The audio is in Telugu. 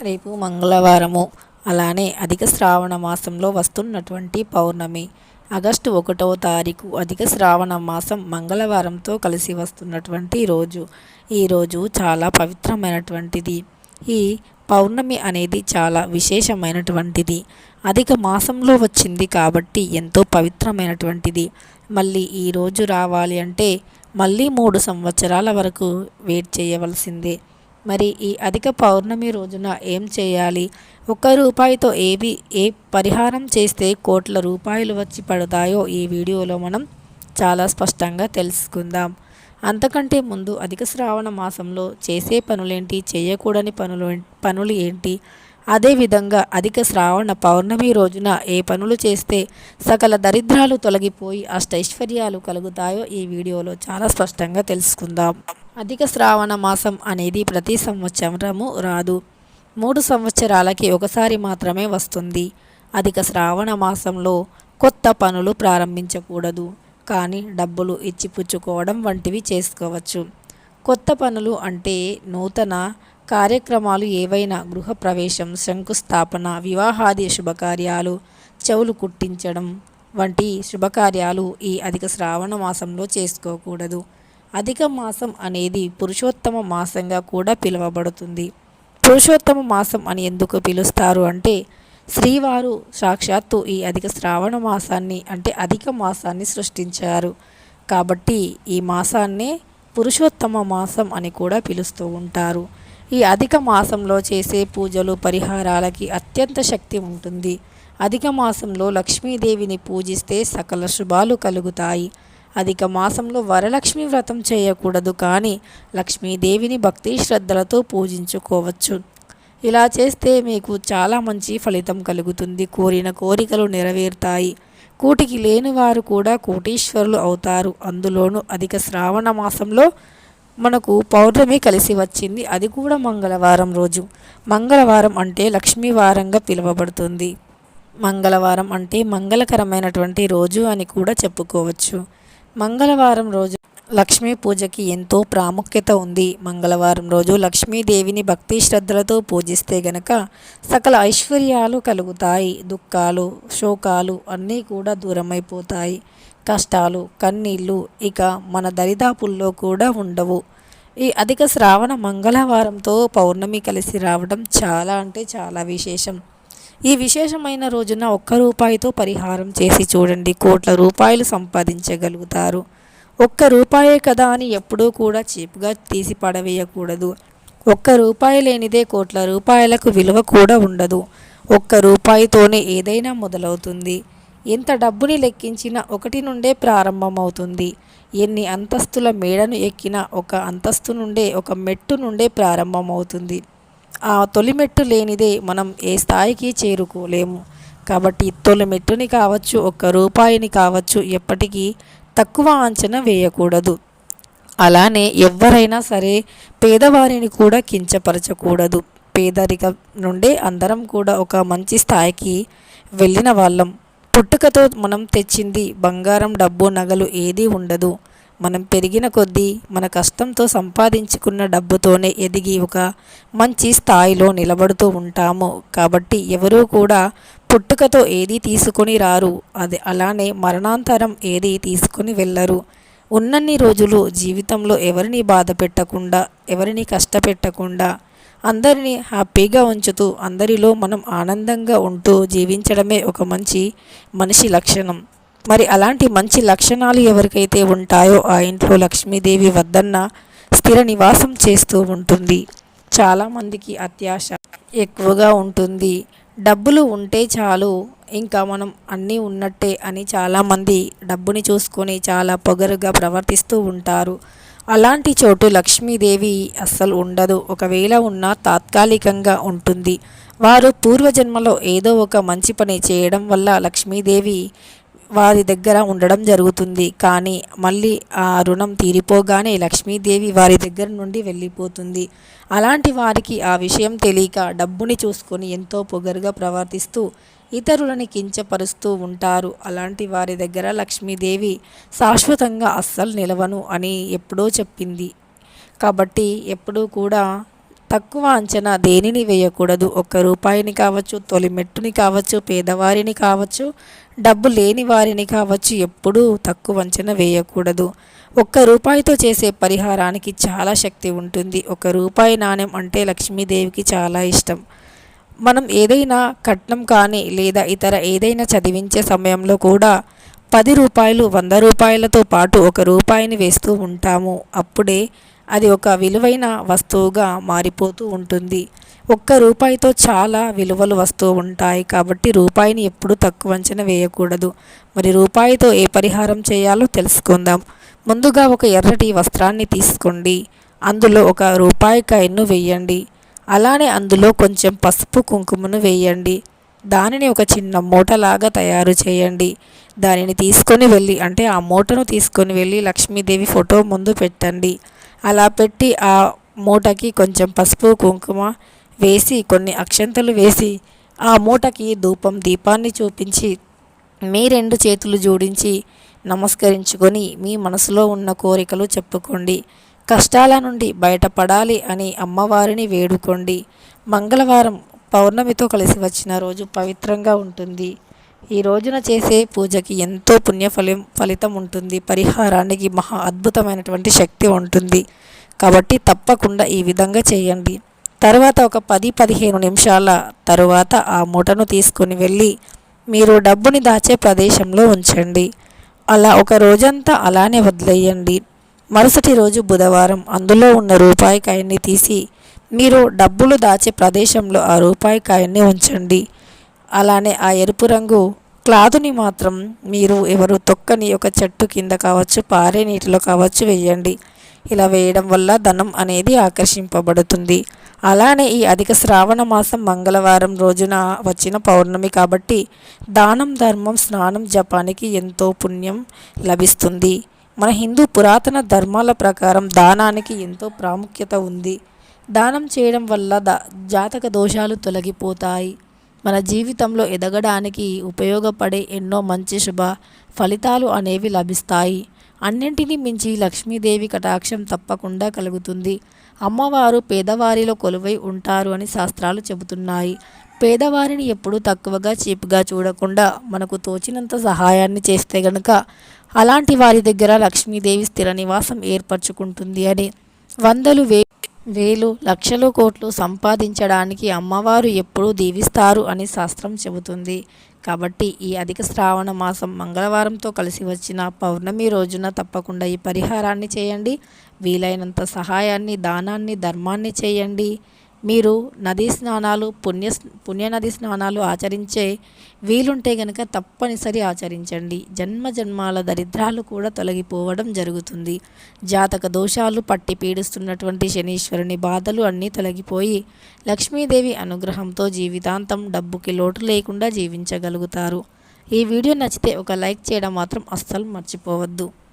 రేపు మంగళవారము. అలానే అధిక శ్రావణ మాసంలో వస్తున్నటువంటి పౌర్ణమి. ఆగస్టు ఒకటవ తారీఖు అధిక శ్రావణ మాసం మంగళవారంతో కలిసి వస్తున్నటువంటి రోజు. ఈరోజు చాలా పవిత్రమైనటువంటిది. ఈ పౌర్ణమి అనేది చాలా విశేషమైనటువంటిది. అధిక మాసంలో వచ్చింది కాబట్టి ఎంతో పవిత్రమైనటువంటిది. మళ్ళీ ఈరోజు రావాలి అంటే మళ్ళీ మూడు సంవత్సరాల వరకు వెయిట్ చేయవలసిందే. మరి ఈ అధిక పౌర్ణమి రోజున ఏం చేయాలి? ఒక్క రూపాయితో ఏవి ఏ పరిహారం చేస్తే కోట్ల రూపాయలు వచ్చి పడతాయో ఈ వీడియోలో మనం చాలా స్పష్టంగా తెలుసుకుందాం. అంతకంటే ముందు అధిక శ్రావణ మాసంలో చేసే పనులేంటి? చేయకూడని పనులు పనులు ఏంటి? అదేవిధంగా అధిక శ్రావణ పౌర్ణమి రోజున ఏ పనులు చేస్తే సకల దరిద్రాలు తొలగిపోయి అష్టైశ్వర్యాలు కలుగుతాయో ఈ వీడియోలో చాలా స్పష్టంగా తెలుసుకుందాం. అధిక శ్రావణ మాసం అనేది ప్రతి సంవత్సరము రాదు. మూడు సంవత్సరాలకి ఒకసారి మాత్రమే వస్తుంది. అధిక శ్రావణ మాసంలో కొత్త పనులు ప్రారంభించకూడదు. కానీ డబ్బులు ఇచ్చిపుచ్చుకోవడం వంటివి చేసుకోవచ్చు. కొత్త పనులు అంటే నూతన కార్యక్రమాలు ఏవైనా గృహప్రవేశం శంకుస్థాపన వివాహాది శుభకార్యాలు చెవులు కుట్టించడం వంటి శుభకార్యాలు ఈ అధిక శ్రావణ మాసంలో చేసుకోకూడదు. అధిక మాసం అనేది పురుషోత్తమ మాసంగా కూడా పిలువబడుతుంది. పురుషోత్తమ మాసం అని ఎందుకు పిలుస్తారు అంటే శ్రీవారు సాక్షాత్తు ఈ అధిక శ్రావణ మాసాన్ని అంటే అధిక మాసాన్ని సృష్టించారు. కాబట్టి ఈ మాసాన్నే పురుషోత్తమ మాసం అని కూడా పిలుస్తూ ఉంటారు. ఈ అధిక మాసంలో చేసే పూజలు పరిహారాలకి అత్యంత శక్తి ఉంటుంది. అధిక మాసంలో లక్ష్మీదేవిని పూజిస్తే సకల శుభాలు కలుగుతాయి. అధిక మాసంలో వరలక్ష్మి వ్రతం చేయకూడదు కానీ లక్ష్మీదేవిని భక్తి శ్రద్ధలతో పూజించుకోవచ్చు. ఇలా చేస్తే మీకు చాలా మంచి ఫలితం కలుగుతుంది. కోరిన కోరికలు నెరవేరుతాయి. కూటికి లేని వారు కూడా కోటీశ్వరులు అవుతారు. అందులోనూ అధిక శ్రావణ మాసంలో మనకు పౌర్ణమి కలిసి వచ్చింది. అది కూడా మంగళవారం రోజు. మంగళవారం అంటే లక్ష్మీవారంగా పిలువబడుతుంది. మంగళవారం అంటే మంగళకరమైనటువంటి రోజు అని కూడా చెప్పుకోవచ్చు. మంగళవారం రోజు లక్ష్మీ పూజకి ఎంతో ప్రాముఖ్యత ఉంది. మంగళవారం రోజు లక్ష్మీదేవిని భక్తి శ్రద్ధలతో పూజిస్తే గనక సకల ఐశ్వర్యాలు కలుగుతాయి. దుఃఖాలు శోకాలు అన్నీ కూడా దూరమైపోతాయి. కష్టాలు కన్నీళ్ళు ఇక మన దరిదాపుల్లో కూడా ఉండవు. ఈ అధిక శ్రావణ మంగళవారంతో పౌర్ణమి కలిసి రావడం చాలా అంటే చాలా విశేషం. ఈ విశేషమైన రోజున ఒక్క రూపాయితో పరిహారం చేసి చూడండి. కోట్ల రూపాయలు సంపాదించగలుగుతారు. ఒక్క రూపాయే కదా అని ఎప్పుడూ కూడా చీప్గా తీసి పడవేయకూడదు. ఒక్క రూపాయి లేనిదే కోట్ల రూపాయలకు విలువ కూడా ఉండదు. ఒక్క రూపాయితోనే ఏదైనా మొదలవుతుంది. ఎంత డబ్బుని లెక్కించినా ఒకటి నుండే ప్రారంభమవుతుంది. ఎన్ని అంతస్తుల మేడను ఎక్కినా ఒక అంతస్తు నుండే ఒక మెట్టు నుండే ప్రారంభమవుతుంది. ఆ తొలి మెట్టు లేనిదే మనం ఏ స్థాయికి చేరుకోలేము. కాబట్టి తొలి మెట్టుని కావచ్చు ఒక్క రూపాయిని కావచ్చు ఎప్పటికీ తక్కువ అంచనా వేయకూడదు. అలానే ఎవరైనా సరే పేదవారిని కూడా కించపరచకూడదు. పేదరికం నుండే అందరం కూడా ఒక మంచి స్థాయికి వెళ్ళిన వాళ్ళం. పుట్టుకతో మనం తెచ్చింది బంగారం డబ్బు నగలు ఏదీ ఉండదు. మనం పెరిగిన కొద్దీ మన కష్టంతో సంపాదించుకున్న డబ్బుతోనే ఎదిగి ఒక మంచి స్థాయిలో నిలబడుతూ ఉంటాము. కాబట్టి ఎవరూ కూడా పుట్టుకతో ఏదీ తీసుకొని రారు. అది అలానే మరణాంతరం ఏదీ తీసుకొని వెళ్ళరు. ఉన్నన్ని రోజులు జీవితంలో ఎవరిని బాధ పెట్టకుండా ఎవరిని కష్టపెట్టకుండా అందరినీ హ్యాపీగా ఉంచుతూ అందరిలో మనం ఆనందంగా ఉంటూ జీవించడమే ఒక మంచి మనిషి లక్షణం. మరి అలాంటి మంచి లక్షణాలు ఎవరికైతే ఉంటాయో ఆ ఇంట్లో లక్ష్మీదేవి వద్దన్న స్థిర నివాసం చేస్తూ ఉంటుంది. చాలామందికి అత్యాశ ఎక్కువగా ఉంటుంది. డబ్బులు ఉంటే చాలు ఇంకా మనం అన్నీ ఉన్నట్టే అని చాలామంది డబ్బుని చూసుకొని చాలా పొగరుగా ప్రవర్తిస్తూ ఉంటారు. అలాంటి చోటు లక్ష్మీదేవి అస్సలు ఉండదు. ఒకవేళ ఉన్నా తాత్కాలికంగా ఉంటుంది. వారు పూర్వజన్మలో ఏదో ఒక మంచి పని చేయడం వల్ల లక్ష్మీదేవి వారి దగ్గర ఉండడం జరుగుతుంది. కానీ మళ్ళీ ఆ రుణం తీరిపోగానే లక్ష్మీదేవి వారి దగ్గర నుండి వెళ్ళిపోతుంది. అలాంటి వారికి ఆ విషయం తెలియక డబ్బుని చూసుకొని ఎంతో పొగరుగా ప్రవర్తిస్తూ ఇతరులని కించపరుస్తూ ఉంటారు. అలాంటి వారి దగ్గర లక్ష్మీదేవి శాశ్వతంగా అస్సలు నిలవను అని ఎప్పుడో చెప్పింది. కాబట్టి ఎప్పుడూ కూడా తక్కువ అంచనా దేనిని వేయకూడదు. ఒక్క రూపాయిని కావచ్చు తొలి మెట్టుని కావచ్చు పేదవారిని కావచ్చు డబ్బు లేని వారిని కావచ్చు ఎప్పుడూ తక్కువ అంచనా వేయకూడదు. ఒక్క రూపాయితో చేసే పరిహారానికి చాలా శక్తి ఉంటుంది. ఒక రూపాయి నాణ్యం అంటే లక్ష్మీదేవికి చాలా ఇష్టం. మనం ఏదైనా కట్నం కానీ లేదా ఇతర ఏదైనా చదివించే సమయంలో కూడా పది రూపాయలు వంద రూపాయలతో పాటు ఒక రూపాయిని వేస్తూ ఉంటాము. అప్పుడే అది ఒక విలువైన వస్తువుగా మారిపోతూ ఉంటుంది. ఒక్క రూపాయితో చాలా విలువలు వస్తూ ఉంటాయి కాబట్టి రూపాయిని ఎప్పుడూ తక్కువ అంచనా వేయకూడదు. మరి రూపాయితో ఏ పరిహారం చేయాలో తెలుసుకుందాం. ముందుగా ఒక ఎర్రటి వస్త్రాన్ని తీసుకోండి. అందులో ఒక రూపాయి కాయను వేయండి. అలానే అందులో కొంచెం పసుపు కుంకుమను వేయండి. దానిని ఒక చిన్న మూటలాగా తయారు చేయండి. దానిని తీసుకొని వెళ్ళి అంటే ఆ మూటను తీసుకొని వెళ్ళి లక్ష్మీదేవి ఫోటో ముందు పెట్టండి. అలా పెట్టి ఆ మూటకి కొంచెం పసుపు కుంకుమ వేసి కొన్ని అక్షంతలు వేసి ఆ మూటకి ధూపం దీపాన్ని చూపించి మీ రెండు చేతులు జోడించి నమస్కరించుకొని మీ మనసులో ఉన్న కోరికలు చెప్పుకోండి. కష్టాల నుండి బయటపడాలి అని అమ్మవారిని వేడుకోండి. మంగళవారం పౌర్ణమితో కలిసి వచ్చిన రోజు పవిత్రంగా ఉంటుంది. ఈ రోజున చేసే పూజకి ఎంతో పుణ్యఫలం ఫలితం ఉంటుంది. పరిహారానికి మహా అద్భుతమైనటువంటి శక్తి ఉంటుంది. కాబట్టి తప్పకుండా ఈ విధంగా చేయండి. తర్వాత ఒక పది పదిహేను నిమిషాల తరువాత ఆ మూటను తీసుకుని వెళ్ళి మీరు డబ్బుని దాచే ప్రదేశంలో ఉంచండి. అలా ఒక రోజంతా అలానే వదిలేయండి. మరుసటి రోజు బుధవారం అందులో ఉన్న రూపాయి కాయన్ని తీసి మీరు డబ్బులు దాచే ప్రదేశంలో ఆ రూపాయి కాయన్ని ఉంచండి. అలానే ఆ ఎరుపు రంగు క్లాతుని మాత్రం మీరు ఎవరు తొక్కని ఒక చెట్టు కింద కావచ్చు పారే నీటిలో కావచ్చు వేయండి. ఇలా వేయడం వల్ల ధనం అనేది ఆకర్షింపబడుతుంది. అలానే ఈ అధిక శ్రావణ మాసం మంగళవారం రోజున వచ్చిన పౌర్ణమి కాబట్టి దానం ధర్మం స్నానం జపానికి ఎంతో పుణ్యం లభిస్తుంది. మన హిందూ పురాతన ధర్మాల ప్రకారం దానానికి ఎంతో ప్రాముఖ్యత ఉంది. దానం చేయడం వల్ల దా జాతక దోషాలు తొలగిపోతాయి. మన జీవితంలో ఎదగడానికి ఉపయోగపడే ఎన్నో మంచి శుభ ఫలితాలు అనేవి లభిస్తాయి. అన్నింటినీ మించి లక్ష్మీదేవి కటాక్షం తప్పకుండా కలుగుతుంది. అమ్మవారు పేదవారిలో కొలువై ఉంటారు అని శాస్త్రాలు చెబుతున్నాయి. పేదవారిని ఎప్పుడూ తక్కువగా చీపుగా చూడకుండా మనకు తోచినంత సహాయాన్ని చేస్తే గనుక అలాంటి వారి దగ్గర లక్ష్మీదేవి స్థిర నివాసం ఏర్పరచుకుంటుంది అని. వందలు వే వేలు లక్షలు కోట్లు సంపాదించడానికి అమ్మవారు ఎప్పుడూ దీవిస్తారు అని శాస్త్రం చెబుతుంది. కాబట్టి ఈ అధిక శ్రావణ మాసం మంగళవారంతో కలిసి వచ్చిన పౌర్ణమి రోజున తప్పకుండా ఈ పరిహారాన్ని చేయండి. వీలైనంత సహాయాన్ని దానాన్ని ధర్మాన్ని చేయండి. మీరు నదీ స్నానాలు పుణ్య పుణ్యనది స్నానాలు ఆచరించే వీలుంటే గనక తప్పనిసరి ఆచరించండి. జన్మ జన్మాల దరిద్రాలు కూడా తొలగిపోవడం జరుగుతుంది. జాతక దోషాలు పట్టి పీడిస్తున్నటువంటి శనీశ్వరుని బాధలు అన్నీ తొలగిపోయి లక్ష్మీదేవి అనుగ్రహంతో జీవితాంతం డబ్బుకి లోటు లేకుండా జీవించగలుగుతారు. ఈ వీడియో నచ్చితే ఒక లైక్ చేయడం మాత్రం అస్సలు మర్చిపోవద్దు.